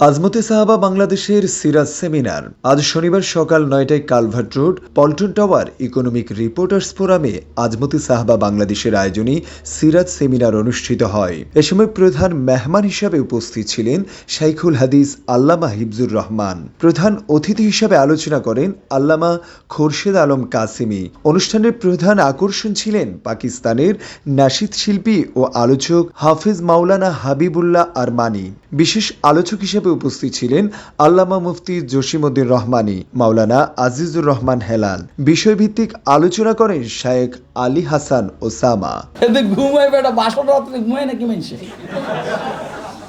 আজমতে সাহাবা বাংলাদেশের সিরাজ সেমিনার। আজ শনিবার সকাল নয়টায় culvert road, Paltan tower economic reporters ফোরামে আজমতে সাহাবা বাংলাদেশের আয়োজনে সিরাজ সেমিনার অনুষ্ঠিত হয়। এ সময় প্রধান মেহমান হিসাবে উপস্থিত ছিলেন শাইখুল হাদিস আল্লামা হিবজুর রহমান। প্রধান অতিথি হিসাবে আলোচনা করেন আল্লামা খোরশেদ আলম কাসিমি। অনুষ্ঠানের প্রধান আকর্ষণ ছিলেন পাকিস্তানের নাসিদ শিল্পী ও আলোচক হাফিজ মাওলানা হাবিবুল্লাহ আরমানি। বিশেষ আলোচক হিসেবে উপস্থিত ছিলেন আল্লামা মুফতি জসিমউদ্দিন রহমানি মাওলানা আজিজুর রহমান হেলাল বিষয়ভিত্তিক আলোচনা করেন শায়েখ আলী হাসান ওসামা यदि घूमे बेटा भाषण रात में घूमे ना कि मनुष्य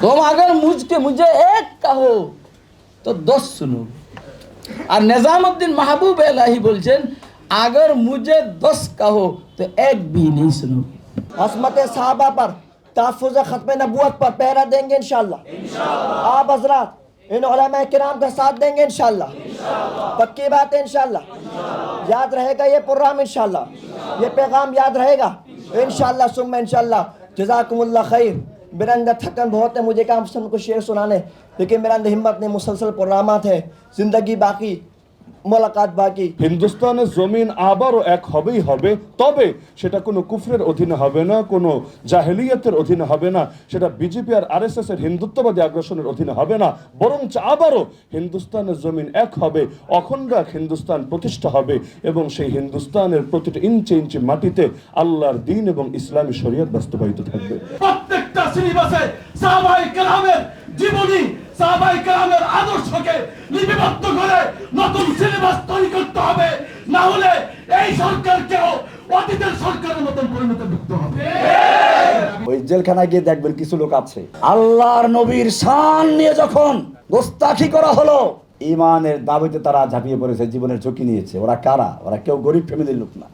तुम अगर मुझके मुझे एक कहो तो दस सुनो আর নিজামুদ্দিন মাহবুব এলাহি বলছেন अगर मुझे दस कहो तो एक تحفظ ختم نبوت پر پیرا دیں گے انشاءاللہ۔ آپ حضرات ان علماء کرام کا ساتھ دیں گے انشاءاللہ۔ پکی بات ہے انشاءاللہ۔ یاد رہے گا یہ پروگرام انشاءاللہ۔ یہ پیغام یاد رہے گا۔ انشاءاللہ۔ سم انشاءاللہ۔ جزاکم اللہ خیر۔ میرا اندر تھکن بہت ہے مجھے کام سن کو شعر سنانے۔ لیکن میرا اندر ہمت نے مسلسل پروگرامات ہے زندگی باقی۔ মোলাকাত বাকি। হিন্দুস্তানের জমিন আবারও এক হবেই হবে তবে সেটা কোনো কুফরের অধীনে হবে না কোনো জাহেলিয়াতের অধীনে হবে না সেটা বিজেপি আর আর এস এর হিন্দুত্ববাদী আগ্রাসনের অধীনে হবে না বরঞ্চ আবারও হিন্দুস্তানের জমিন এক হবে অখণ্ড এক হিন্দুস্তান প্রতিষ্ঠা হবে এবং সেই হিন্দুস্তানের প্রতিটি ইঞ্চি ইঞ্চি মাটিতে আল্লাহর দিন এবং ইসলামী শরিয়ত বাস্তবায়িত থাকবে। প্রত্যেকটা সিলেবাসে সাহাবাই কেরামের জীবনী সাহাবাই কালামের আদর্শকে লিপিবদ্ধ করে নতুন সিলেবাস তৈরি করতে হবে। না হলে এই সরকারকেও অতীতের সরকারের মতন পরিণত করতে হবে। ওই জেলখানায় গিয়ে দেখবেন কিছু লোক আছে। আল্লাহর নবীর শান নিয়ে যখন গোস্তাখি করা হলো ইমানের দাবিতে তারা ঝাঁপিয়ে পড়েছে, জীবনের ঝুঁকি নিয়েছে। ওরা কারা? ওরা কেউ গরিব ফ্যামিলির লোক না।